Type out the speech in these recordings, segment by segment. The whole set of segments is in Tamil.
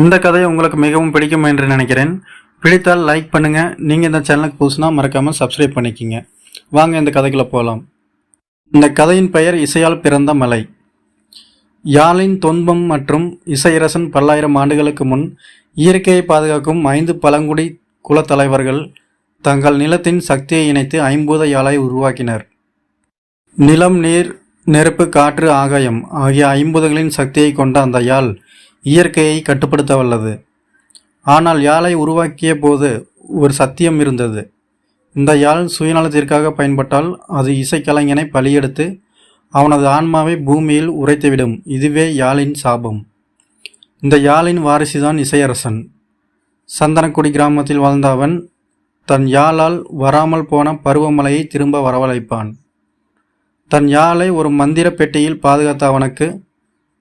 இந்த கதை உங்களுக்கு மிகவும் பிடிக்கும் என்று நினைக்கிறேன். பிடித்தால் லைக் பண்ணுங்க. நீங்க இந்த சேனலுக்கு புதுசுனா மறக்காம சப்ஸ்கிரைப் பண்ணிக்கிங்க. வாங்க இந்த கதைக்குள்ள போகலாம் இந்த கதையின் பெயர் இசையால் பிறந்த மலை. யாழின் தொன்பம் மற்றும் இசையரசன் பல்லாயிரம் ஆண்டுகளுக்கு முன் இயற்கையை பாதுகாக்கும் ஐந்து பழங்குடி குலத்தலைவர்கள் தங்கள் நிலத்தின் சக்தியை இணைத்து ஐம்பூத யாழை உருவாக்கினர். நிலம் நீர் நெருப்பு காற்று ஆகாயம் ஆகிய ஐம்பதுகளின் சக்தியை கொண்ட அந்த யாழ் இயற்கையை கட்டுப்படுத்த வல்லது ஆனால் யாழை உருவாக்கிய போது ஒரு சத்தியம் இருந்தது. இந்த யாழ் சுயநலத்திற்காக பயன்பட்டால் அது இசைக்கலைஞனை பலியெடுத்து அவனது ஆன்மாவை பூமியில் உரைத்துவிடும் இதுவே யாழின் சாபம். இந்த யாழின் வாரிசுதான் இசையரசன். சந்தனக்குடி கிராமத்தில் வாழ்ந்த அவன் தன் யாழால் வராமல் போன பருவமழையை திரும்ப வரவழைப்பான். தன் யாழை ஒரு மந்திர பெட்டியில் பாதுகாத்த அவனுக்கு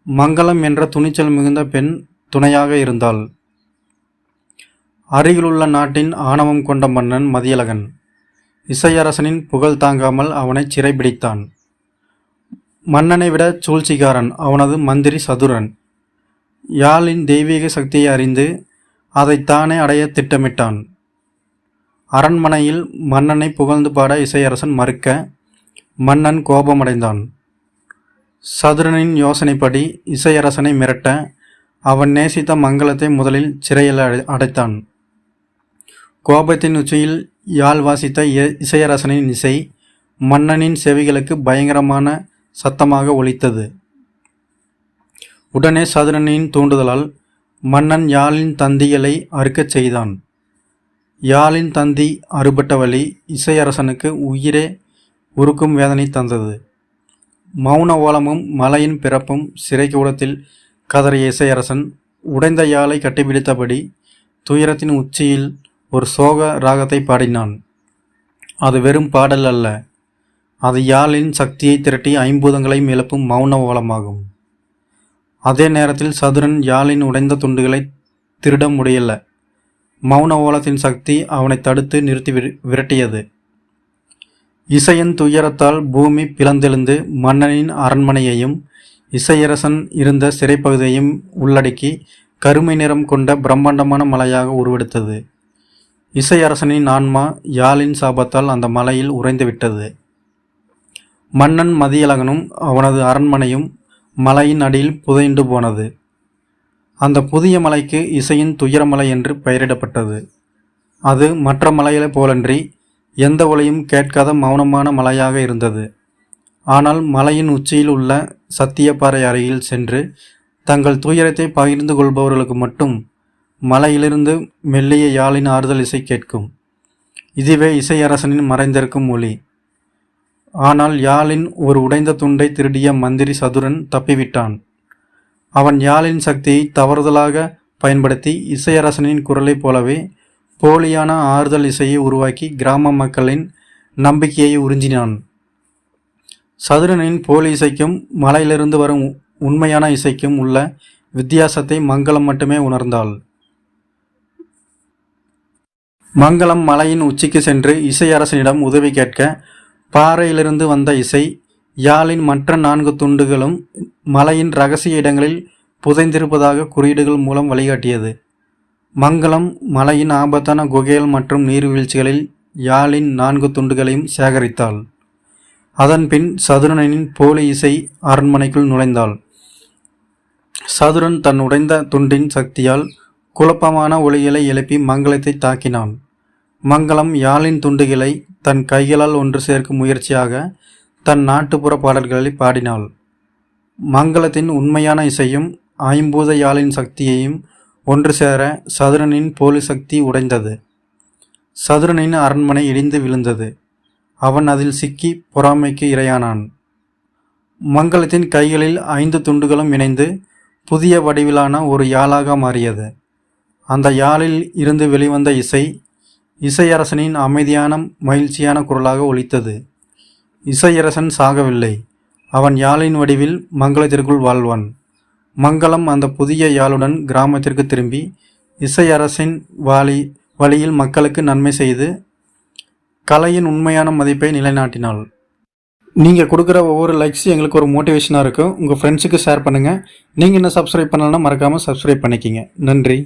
மங்களம் என்ற துணிச்சல் மிகுந்த பெண் துணையாக இருந்தாள். அருகிலுள்ள நாட்டின் ஆணவம் கொண்ட மன்னன் மதியழகன். இசையரசனின் புகழ் தாங்காமல் அவனை சிறைபிடித்தான் மன்னனை விட சூழ்ச்சிக்காரன் அவனது மந்திரி சதுரன். யாழின் தெய்வீக சக்தியை அறிந்து அதை தானே அடைய திட்டமிட்டான். அரண்மனையில் மன்னனை புகழ்ந்து பாட இசையரசன் மறுக்க மன்னன் கோபமடைந்தான். சதுரனின் யோசனைப்படி இசையரசனை மிரட்ட அவன் நேசித்த மங்களத்தை முதலில் சிறையில் அடை- அடைத்தான். கோபத்தின் உச்சியில் யாழ் வாசித்த இ- இசையரசனின் இசை மன்னனின் செவிகளுக்கு பயங்கரமான சத்தமாக ஒலித்தது. உடனே சதுரனின் தூண்டுதலால் மன்னன் யாழின் தந்திகளை அறுக்கச் செய்தான். யாழின் தந்தி அறுபட்ட வழி இசையரசனுக்கு உயிரே உருக்கும் வேதனை தந்தது. மௌன ஓலமும் மலையின் பிறப்பும் சிறைக்கூடத்தில் கதறிய இசையரசன் உடைந்த யாழை கட்டிப்பிடித்தபடி துயரத்தின் உச்சியில் ஒரு சோக ராகத்தை பாடினான். அது வெறும் பாடல் அல்ல. அது யாழின் சக்தியை திரட்டி ஐம்பூதங்களையும் எழுப்பும் மௌன ஓலமாகும் அதே நேரத்தில் சதுரன் யாழின் உடைந்த துண்டுகளை திருட முடியல. மௌன ஓலத்தின் சக்தி அவனை தடுத்து நிறுத்தி விரட்டியது. இசையின் துயரத்தால் பூமி பிளந்தெழுந்து மன்னனின் அரண்மனையையும் இசையரசன் இருந்த சிறைப்பகுதியையும் உள்ளடக்கி கருமை நிறம் கொண்ட பிரம்மாண்டமான மலையாக உருவெடுத்தது. இசையரசனின் ஆன்மா யாழின் சாபத்தால் அந்த மலையில் உறைந்துவிட்டது. மன்னன் மதியழகனும் அவனது அரண்மனையும் மலையின் அடியில் புதைந்து போனது. அந்த புதிய மலைக்கு இசையின் துயரமலை என்று பெயரிடப்பட்டது. அது மற்ற மலைகளைப் போலன்றி எந்த ஒலையும் கேட்காத மௌனமான மலையாக இருந்தது. ஆனால் மலையின் உச்சியில் உள்ள சத்தியப்பாறை அருகில் சென்று தங்கள் துயரத்தை பகிர்ந்து கொள்பவர்களுக்கு மட்டும் மலையிலிருந்து மெல்லிய யாழின் ஆறுதல் இசை கேட்கும். இதுவே இசையரசனின் மறைந்திருக்கும் ஒளி ஆனால் யாழின் ஒரு உடைந்த துண்டை திருடிய மந்திரி சதுரன் தப்பிவிட்டான். அவன் யாழின் சக்தியை தவறுதலாக பயன்படுத்தி இசையரசனின் குரலைப் போலவே போலியான ஆறுதல் இசையை உருவாக்கி கிராம மக்களின் நம்பிக்கையை உறிஞ்சினான். சதுரனின் போலி இசைக்கும் மலையிலிருந்து வரும் உ- உண்மையான இசைக்கும் உள்ள வித்தியாசத்தை மங்களம் மட்டுமே உணர்ந்தாள். மங்களம் மலையின் உச்சிக்கு சென்று இசையரசனிடம் உதவி கேட்க பாறையிலிருந்து வந்த இசை யாழின் மற்ற நான்கு துண்டுகளும் மலையின் ரகசிய இடங்களில் புதைந்திருப்பதாக குறியீடுகள் மூலம் வழிகாட்டியது. மங்களம் மலையின் ஆபத்தான குகைகள் மற்றும் நீர்வீழ்ச்சிகளில் யாழின் நான்கு துண்டுகளையும் சேகரித்தாள். அதன்பின் சதுரனின் போலி இசை அரண்மனைக்குள் நுழைந்தாள். சதுரன் தன் உடைந்த துண்டின் சக்தியால் குழப்பமான ஒளிகளை எழுப்பி மங்களத்தை தாக்கினான். மங்களம் யாழின் துண்டுகளை தன் கைகளால் ஒன்று சேர்க்கும் முயற்சியாக தன் நாட்டுப்புற பாடல்களை பாடினாள். மங்களத்தின் உண்மையான இசையும் ஐம்பூத யாழின் சக்தியையும் ஒன்று சேர சதுரனின் போலி சக்தி உடைந்தது. சதுரனின் அரண்மனை இடிந்து விழுந்தது. அவன் அதில் சிக்கி பொறாமைக்கு இரையானான். மங்களத்தின் கைகளில் ஐந்து துண்டுகளும் இணைந்து புதிய வடிவிலான ஒரு யாழாக மாறியது. அந்த யாழில் இருந்து வெளிவந்த இசை இசையரசனின் அமைதியான மகிழ்ச்சியான குரலாக ஒலித்தது. இசையரசன் சாகவில்லை. அவன் யாழின் வடிவில் மங்களத்திற்குள் வாழ்வான். மங்களம் அந்த புதிய யாழுடன் கிராமத்திற்கு திரும்பி இசையரசின் வாலி வழியில் மக்களுக்கு நன்மை செய்து கலையின் உண்மையான மதிப்பை நிலைநாட்டினாள். நீங்கள் கொடுக்குற ஒவ்வொரு லைக்ஸும் எங்களுக்கு ஒரு மோட்டிவேஷனாக இருக்கும் உங்கள் ஃப்ரெண்ட்ஸுக்கு ஷேர் பண்ணுங்கள் நீங்கள் என்ன சப்ஸ்கிரைப் பண்ணலன்னா மறக்காமல் சப்ஸ்கிரைப் பண்ணிக்கிங்க. நன்றி.